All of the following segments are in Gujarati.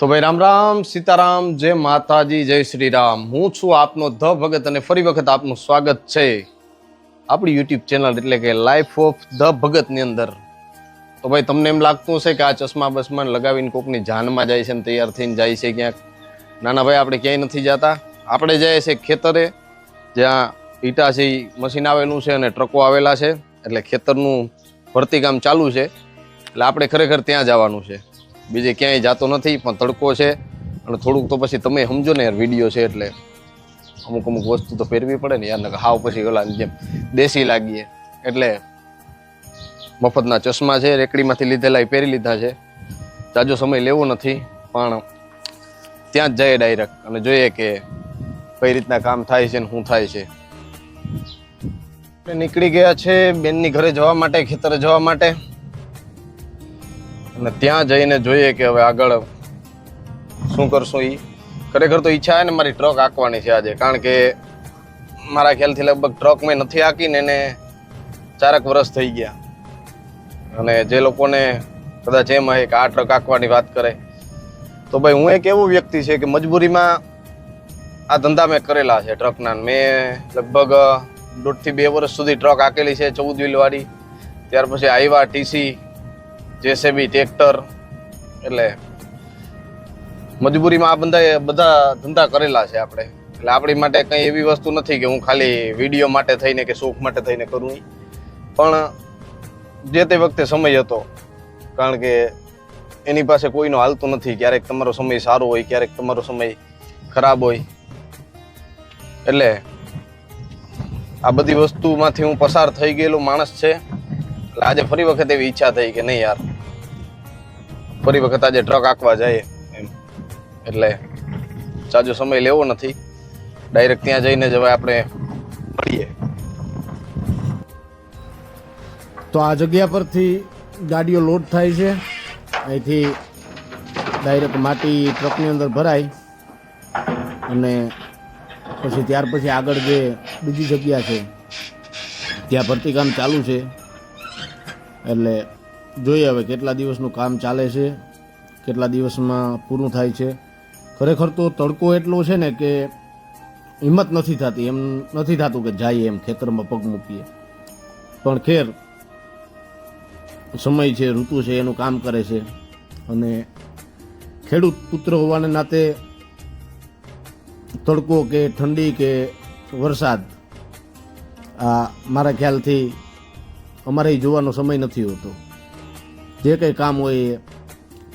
તો ભાઈ રામ રામ, સીતારામ, જય માતાજી, જય શ્રી રામ હું છું આપનો ધ ભગત અને ફરી વખત આપનું સ્વાગત છે આપણી યુટ્યુબ ચેનલ એટલે કે લાઈફ ઓફ ધ ભગતની અંદર. તો ભાઈ તમને એમ લાગતું હશે કે આ ચશ્મા બસમાં લગાવીને કોકની જાનમાં જાય છે ને તૈયાર થઈને જાય છે ક્યાંક. નાના ભાઈ, આપણે ક્યાંય નથી જતા. આપણે જઈએ છીએ ખેતરે, જ્યાં ઈટા છે મશીન આવેલું છે અને ટ્રકો આવેલા છે. એટલે ખેતરનું ભરતી કામ ચાલુ છે. એટલે આપણે ખરેખર ત્યાં જવાનું છે. બીજે ક્યાંય જાતો નથી, પણ તડકો છે. અને થોડુંક તો પછી તમે સમજો ને યાર વીડિયો છે એટલે. અમુક અમુક વસ્તુ તો પહેરવી પડે ને યાર હાવ પછી ઓલા જેમ દેશી લાગીએ. એટલે મફતના ચશ્મા છે, રેકડીમાંથી લીધેલા એ પહેરી લીધા છે. જાજો સમય લેવો નથી, પણ ત્યાં જ જઈએ ડાયરેક્ટ અને જોઈએ કે કઈ રીતના કામ થાય છે ને શું થાય છે. નીકળી ગયા છે બેનની ઘરે જવા માટે, ખેતરે જવા માટે. અને ત્યાં જઈને જોઈએ કે હવે આગળ શું કરશું એ ખરેખર તો ઈચ્છા છે ને મારી ટ્રક આંકવાની છે આજે. કારણ કે મારા ખ્યાલથી લગભગ ટ્રક મેં નથી આંકીને એને ચારક વર્ષ થઈ ગયા. અને જે લોકોને કદાચ એમ હોય કે આ ટ્રક આંકવાની વાત કરે. તો ભાઈ હું એક એવું વ્યક્તિ છે કે મજબૂરીમાં આ ધંધા મેં કરેલા છે ટ્રકના મેં લગભગ દોઢથી બે વર્ષ સુધી ટ્રક આંકેલી છે ચૌદ વ્હીલવાળી ત્યાર પછી આઈવા ટીસી જેસીબી, ટ્રેક્ટર, એટલે મજબૂરીમાં આ બધા બધા ધંધા કરેલા છે આપણે. એટલે આપણી માટે કંઈ એવી વસ્તુ નથી કે હું ખાલી વીડિયો માટે થઈને કે શોખ માટે થઈને કરું પણ જે તે વખતે સમય હતો, કારણ કે એની પાસે કોઈનો હાલતું નથી, ક્યારેક તમારો સમય સારો હોય, ક્યારેક તમારો સમય ખરાબ હોય. એટલે આ બધી વસ્તુમાંથી હું પસાર થઈ ગયેલો માણસ છે. એટલે આજે ફરી વખત એવી ઈચ્છા થઈ કે નહીં યાર. ફરી વખત આજે ટ્રક આંકવા જાય એમ. એટલે સાજો સમય લેવો નથી. ડાયરેક્ટ ત્યાં જઈને જ હવે આપણે મળીએ. તો આ જગ્યા પરથી ગાડીઓ લોડ થાય છે. અહીંથી ડાયરેક્ટ માટી ટ્રકની અંદર ભરાય. અને પછી ત્યાર પછી આગળ જે બીજી જગ્યા છે, ત્યાં ભરતી કામ ચાલુ છે. એટલે જોઈએ હવે કેટલા દિવસનું કામ ચાલે છે, કેટલા દિવસમાં પૂરું થાય છે. ખરેખર તો તડકો એટલો છે ને કે હિંમત નથી થતી, એમ નથી થતું કે જઈએ એમ ખેતરમાં પગ મૂકીએ. પણ ખેર સમય છે, ઋતુ છે, એનું કામ કરે છે. અને ખેડૂત પુત્ર હોવાને નાતે તડકો કે ઠંડી કે વરસાદ, આ મારા ખ્યાલથી અમારે જોવાનો સમય નથી હોતો. જે કંઈ કામ હોય એ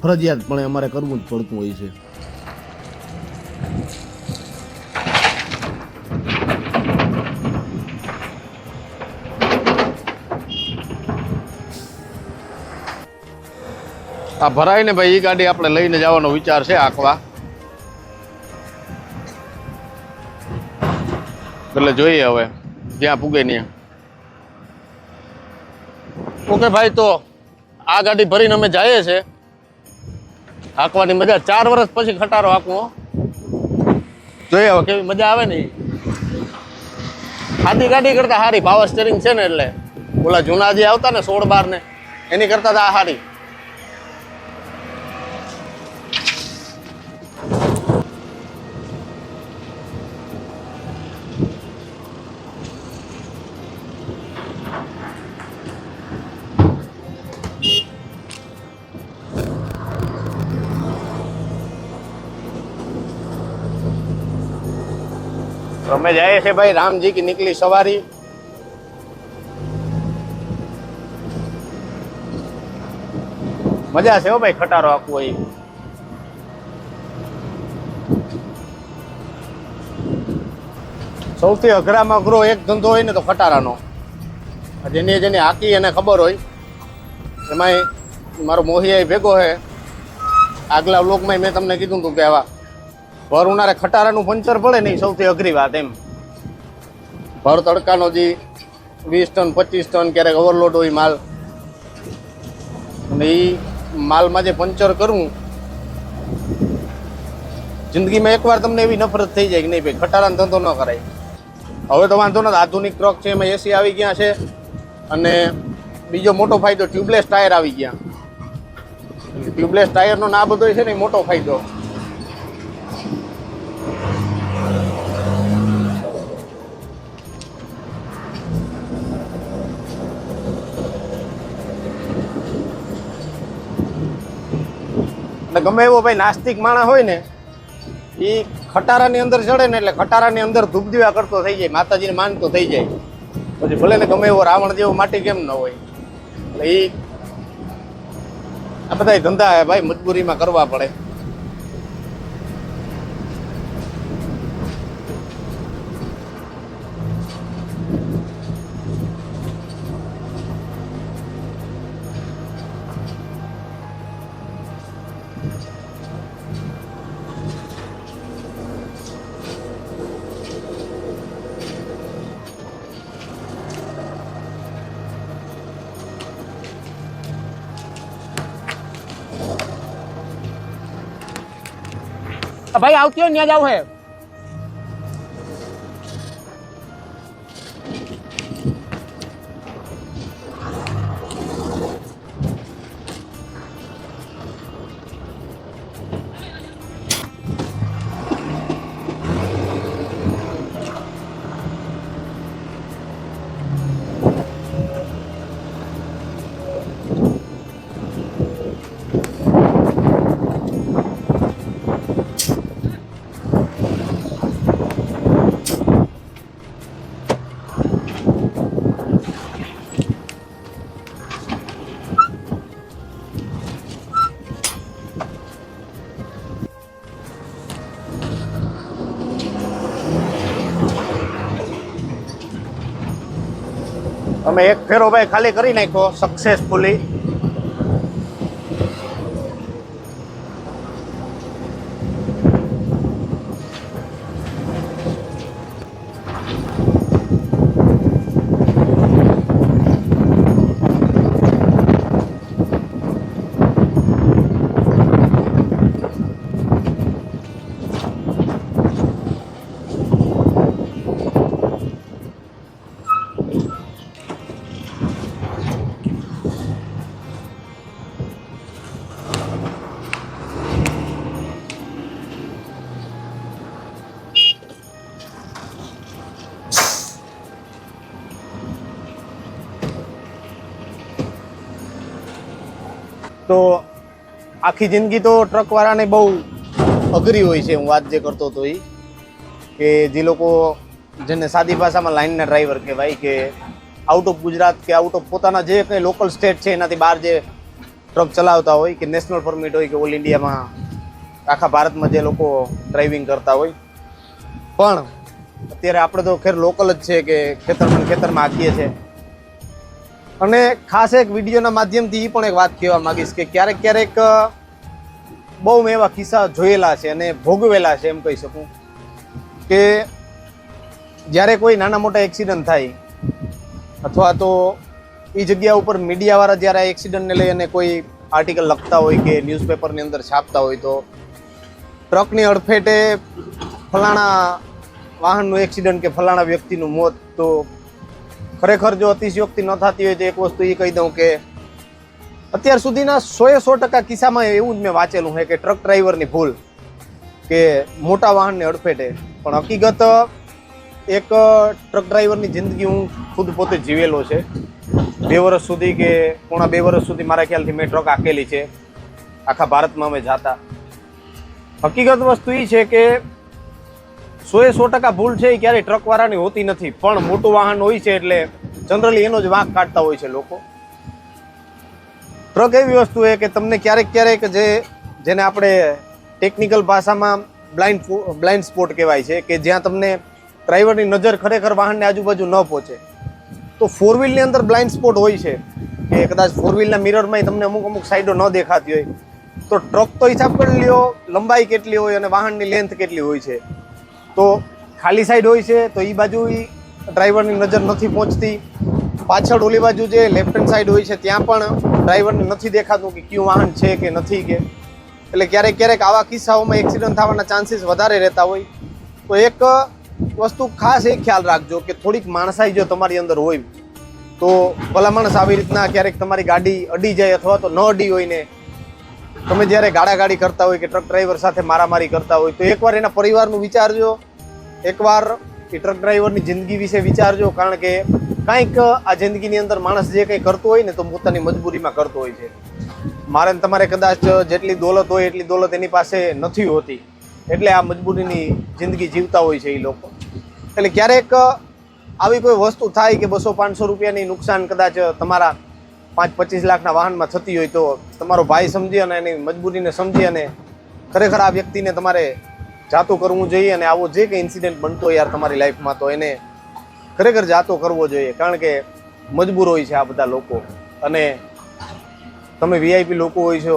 ફરજિયાતપણે અમારે કરવું જ પડતું હોય છે. આ ભરાય ને ભાઈ એ ગાડી આપણે લઈને જવાનો વિચાર છે આખવા. એટલે જોઈએ હવે, જ્યાં પૂગે ત્યાં. ઓકે ભાઈ, તો આ ગાડી ભરીને અમે જઈએ છે હાંકવાની મજા. ચાર વર્ષ પછી ખટારો હાંકવો. જોઈએ હવે કેવી મજા આવે ને. આધી ગાડી કરતા સારી પાવર સ્ટેરિંગ છે ને એટલે. ઓલા જૂના જે આવતા ને સોળ બાર ને એની કરતા તો આ સારી અમે જઈએ છે ભાઈ, રામજી કે નીકળી સવારી. મજા છે હો ભાઈ, ખટારો આખું હોય સૌથી અઘરામાં અઘરો એક ધંધો હોય ને તો ખટારાનો. જેની જેની હાકી એને ખબર હોય. એમાંય મારો મોહિયાઈ ભેગો છે. આગલા લોકમાં મેં તમને કીધું હતું કે આવા ભર ઉનાળે ખટારાનું પંચર પડે ને એ સૌથી અઘરી વાત એમ. ભર તડકાનો જે વીસ ટન, પચીસ ટન ક્યારેક ઓવરલોડ હોય માલ. અને એ માલમાં જે પંચર કરવું જિંદગીમાં એકવાર તમને એવી નફરત થઈ જાય કે નહીં ભાઈ, ખટારાનો ધંધો ન કરાય. હવે તો વાંધો નથી, આધુનિક ટ્રક છે, એમાં એસી આવી ગયા છે, અને બીજો મોટો ફાયદો ટ્યુબલેસ ટાયર આવી ગયા. ટ્યુબલેસ ટાયરનો ના બધો છે ને મોટો ફાયદો. એટલે ગમે એવો ભાઈ નાસ્તિક માણસ હોય ને એ ખટારાની અંદર ચડે ને એટલે ખટારાની અંદર ધૂપ દીવા કરતો થઈ જાય, માતાજીને માનતો થઈ જાય. પછી ભલે ને ગમે એવો રાવણ જેવો માટી કેમ ન હોય. એટલે એ આ બધા ધંધા ભાઈ મજબૂરીમાં કરવા પડે. ભાઈ આવતી હોય ત્યાં જાવ હે. અમે એક ફેરો ભાઈ ખાલી કરી નાખ્યો સક્સેસફુલી તો આખી જિંદગી તો ટ્રકવાળાને બહુ અઘરી હોય છે, હું વાત જે કરતો હતો એ. કે જે લોકો જેને સાદી ભાષામાં લાઇનના ડ્રાઈવર કહેવાય કે આઉટ ઓફ ગુજરાત કે આઉટ ઓફ પોતાના જે કંઈ લોકલ સ્ટેટ છે, એનાથી બહાર જે ટ્રક ચલાવતા હોય કે નેશનલ પરમિટ હોય કે ઓલ ઇન્ડિયામાં આખા ભારતમાં જે લોકો ડ્રાઇવિંગ કરતા હોય. પણ અત્યારે આપણે તો ખેર લોકલ જ છે કે ખેતરમાં ખેતરમાં આખીએ છીએ. અને ખાસ એક વિડીયોના માધ્યમથી એ પણ એક વાત કહેવા માંગીશ કે ક્યારેક ક્યારેક બહુ મેં એવા કિસ્સા જોયેલા છે અને ભોગવેલા છે એમ કહી શકું કે જ્યારે કોઈ નાના મોટા એક્સિડન્ટ થાય અથવા તો એ જગ્યા ઉપર મીડિયાવાળા જ્યારે એક્સિડન્ટને લઈ અને કોઈ આર્ટિકલ લખતા હોય કે ન્યૂઝપેપરની અંદર છાપતા હોય તો ટ્રકની અડફેટે ફલાણા વાહનનું એક્સિડન્ટ કે ફલાણા વ્યક્તિનું મોત તો ખરેખર જો અતિશયોક્તિ ન થતી હોય તો એક વસ્તુ એ કહી દઉં કે અત્યાર સુધીના સોએ સો ટકા કિસ્સામાં એવું જ મેં વાંચેલું છે કે ટ્રક ડ્રાઈવરની ભૂલ કે મોટા વાહનને અડફેટે. પણ હકીકત એક ટ્રક ડ્રાઈવરની જિંદગી હું ખુદ પોતે જીવેલો છે. બે વર્ષ સુધી કે પોણા બે વર્ષ સુધી મારા ખ્યાલથી મેં ટ્રક આકેલી છે. આખા ભારતમાં અમે જાતા. હકીકત વસ્તુ એ છે કે સોએ સો ટકા ભૂલ છે, એ ક્યારેય ટ્રકવાળાની હોતી નથી. પણ મોટું વાહન હોય છે એટલે જનરલી એનો જ વાંક કાઢતા હોય છે લોકો. ટ્રક એવી વસ્તુ છે કે તમને ક્યારેક ક્યારેક જે, જેને આપણે ટેકનિકલ ભાષામાં બ્લાઇન્ડ બ્લાઇન્ડ સ્પોટ કહેવાય છે, કે જ્યાં તમને ડ્રાઈવરની નજર ખરેખર વાહનની આજુબાજુ ન પહોંચે. તો ફોર વ્હીલની અંદર બ્લાઇન્ડ સ્પોટ હોય છે, કે કદાચ ફોર વ્હીલના મિરરમાં તમને અમુક અમુક સાઈડો ન દેખાતી હોય. તો ટ્રક તો હિસાબ કરી લ્યો, લંબાઈ કેટલી હોય અને વાહનની લેન્થ કેટલી હોય છે. તો ખાલી સાઈડ હોય છે, તો એ બાજુ ડ્રાઈવરની નજર નથી પહોંચતી. પાછળ ઓલી બાજુ જે લેફ્ટ હેન્ડ સાઈડ હોય છે, ત્યાં પણ ડ્રાઈવરને નથી દેખાતું કે કયું વાહન છે કે નથી કે. એટલે ક્યારેક ક્યારેક આવા કિસ્સાઓમાં એક્સિડન્ટ થવાના ચાન્સીસ વધારે રહેતા હોય. તો એક વસ્તુ ખાસ એ ખ્યાલ રાખજો કે થોડીક માણસાઈ જો તમારી અંદર હોય. તો ભલા માણસ આવી રીતના ક્યારેક તમારી ગાડી અડી જાય અથવા તો ન અડી હોય ને તમે જ્યારે ગાડાગાડી કરતા હોય કે ટ્રક ડ્રાઈવર સાથે મારામારી કરતા હોય, તો એકવાર એના પરિવારનું વિચારજો. એકવાર એ ટ્રક ડ્રાઈવરની જિંદગી વિશે વિચારજો, કારણ કે કાંઈક આ જિંદગીની અંદર માણસ જે કંઈ કરતો હોય ને, તો પોતાની મજબૂરીમાં કરતો હોય છે. મારે તમારે કદાચ જેટલી દોલત હોય, એટલી દોલત એની પાસે નથી હોતી. એટલે આ મજબૂરીની જિંદગી જીવતા હોય છે એ લોકો. એટલે ક્યારેક આવી કોઈ વસ્તુ થાય કે બસો પાંચસો રૂપિયાની નુકસાન કદાચ તમારા પાંચ પચીસ લાખના વાહનમાં થતી હોય તો તમારો ભાઈ સમજી અને એની મજબૂરીને સમજી અને ખરેખર આ વ્યક્તિને તમારે જાતું કરવું જોઈએ અને આવો જે કંઈ ઇન્સિડન્ટ બનતો યાર તમારી લાઈફમાં તો એને ખરેખર જાતો કરવો જોઈએ. કારણ કે મજબૂર હોય છે આ બધા લોકો. અને તમે વીઆઈપી લોકો હોય છો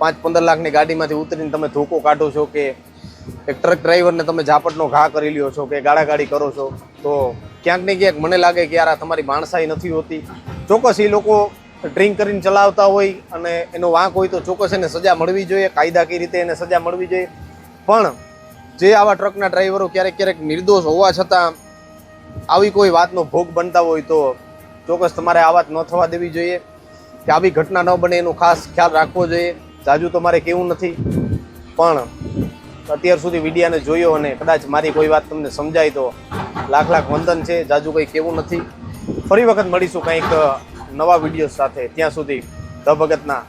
પાંચ પંદર લાખની ગાડીમાંથી ઉતરીને તમે ધોકો કાઢો છો કે એક ટ્રક ડ્રાઈવરને તમે ઝાપટનો ઘા કરી લ્યો છો કે ગાડાગાડી કરો છો, તો ક્યાંક ને ક્યાંક મને લાગે કે યાર આ તમારી માણસાઈ નથી હોતી. ચોક્કસ એ લોકો ડ્રિંક કરીને ચલાવતા હોય અને એનો વાંક હોય તો ચોક્કસ એને સજા મળવી જોઈએ, કાયદાકીય રીતે એને સજા મળવી જોઈએ. પણ જે આવા ટ્રકના ડ્રાઈવરો ક્યારેક ક્યારેક નિર્દોષ હોવા છતાં આવી કોઈ વાતનો ભોગ બનતા હોય તો ચોક્કસ તમારે આ વાત ન થવા દેવી જોઈએ. કે આવી ઘટના ન બને એનો ખાસ ખ્યાલ રાખવો જોઈએ. જાજુ તમારે કેવું નથી. પણ અત્યાર સુધી વિડીયાને જોયો અને કદાચ મારી કોઈ વાત તમને સમજાય તો લાખ લાખ વંદન છે. જાજુ કંઈ કેવું નથી. ફરી વખત મળીશું કંઈક નવા વીડિયો સાથે ત્યાં સુધી ધ ભગતના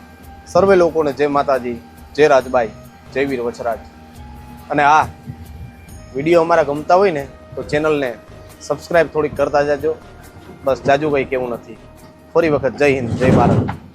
સર્વે લોકોને જય માતાજી, જય રાજબાઈ, જય વીર વછરાજ અને આ વીડિયો અમારા ગમતા હોય ને, તો ચેનલને સબસ્ક્રાઈબ થોડીક કરતા જાજો. બસ જાજુ કંઈ કેવું નથી. ફરી વખત જય હિન્દ, જય ભારત.